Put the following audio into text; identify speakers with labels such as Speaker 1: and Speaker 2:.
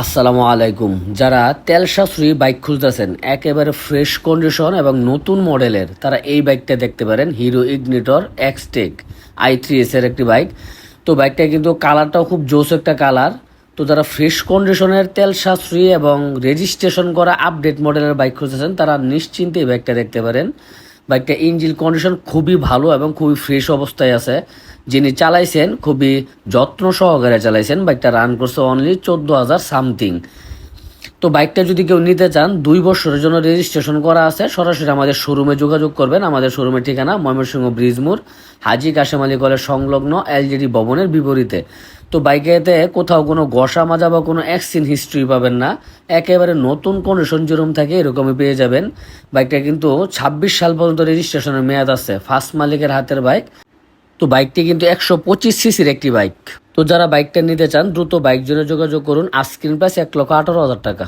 Speaker 1: আসসালামু আলাইকুম। যারা তেল সাশ্রয়ী বাইক খুঁজতেছেন একেবারে ফ্রেশ কন্ডিশন এবং নতুন মডেলের, তারা এই বাইকটা দেখতে পারেন, Hero Ignitor Xtec, I three S এর একটি বাইক। তো বাইকটা কিন্তু কালারটাও খুব জোস একটা কালার। তো যারা ফ্রেশ কন্ডিশনের তেল সাশ্রয়ী এবং রেজিস্ট্রেশন করা আপডেট মডেলের বাইক খুঁজতেছেন, তারা নিশ্চিন্তে এই বাইকটা দেখতে পারেন। বাইকটা ইঞ্জিন কন্ডিশন খুবই ভালো এবং খুবই ফ্রেশ অবস্থায় আছে। যিনি চালাইছেন, খুবই যত্ন সহকারে চালাইছেন বাইকটা রান করছে অনলি চোদ্দ হাজার সামথিং তো বাইকটা যদি কেউ নিতে চান, দুই বছরের জন্য রেজিস্ট্রেশন করা আছে। সরাসরি আমাদের শোরুমে যোগাযোগ করবেন। আমাদের শোরুমের ঠিকানা ময়মনসিংহ ব্রিজমুর হাজি কাশেম আলী কলেজ সংলগ্ন এলজিডি ভবনের বিপরীতে। তো বাইকেতে কোথাও কোনো গসা মাজা বা কোনো অ্যাক্সিডেন্ট হিস্ট্রি পাবেন না। একেবারে নতুন কন্ডিশন যেরকম থাকে এরকমই পেয়ে যাবেন। বাইকটা কিন্তু ছাব্বিশ সাল পর্যন্ত রেজিস্ট্রেশনের মেয়াদ আছে ফার্স্ট মালিকের হাতের বাইক। তো বাইকটি কিন্তু একশো পঁচিশ সিসির একটি বাইক। তো যারা বাইকটা নিতে চান, দ্রুত বাইক জন্য যোগাযোগ করুন। আস্ক্রিন প্রাইস এক লক্ষ আঠারো হাজার টাকা।